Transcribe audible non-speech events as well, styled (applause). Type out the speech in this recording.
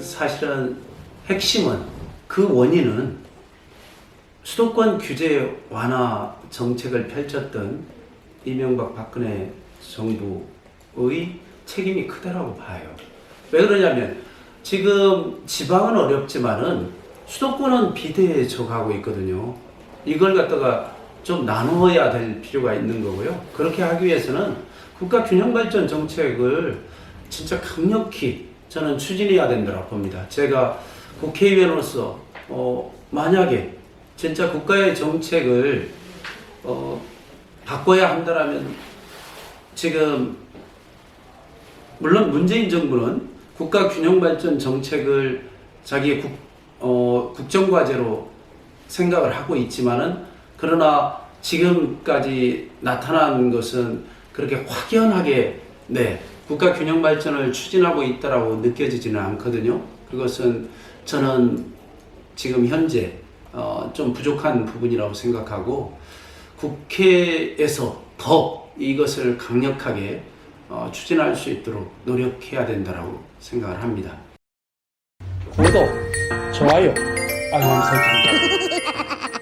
사실은 핵심은 그 원인은 수도권 규제 완화 정책을 펼쳤던 이명박 박근혜 정부의 책임이 크다라고 봐요. 왜 그러냐면 지금 지방은 어렵지만은 수도권은 비대해져 가고 있거든요. 이걸 갖다가 좀 나누어야 될 필요가 있는 거고요. 그렇게 하기 위해서는 국가 균형 발전 정책을 진짜 강력히 저는 추진해야 된다고 봅니다. 제가 국회의원으로서 어, 만약에 진짜 국가의 정책을 어, 바꿔야 한다라면 지금 물론 문재인 정부는 국가 균형 발전 정책을 자기의 국, 어, 국정과제로 생각을 하고 있지만은 그러나 지금까지 나타난 것은 그렇게 확연하게 네 국가 균형 발전을 추진하고 있다라고 느껴지지는 않거든요. 그것은 저는 지금 현재 어, 좀 부족한 부분이라고 생각하고 국회에서 더 이것을 강력하게 어, 추진할 수 있도록 노력해야 된다라고 생각을 합니다. 구독, 좋아요, 알람 설정. (laughs)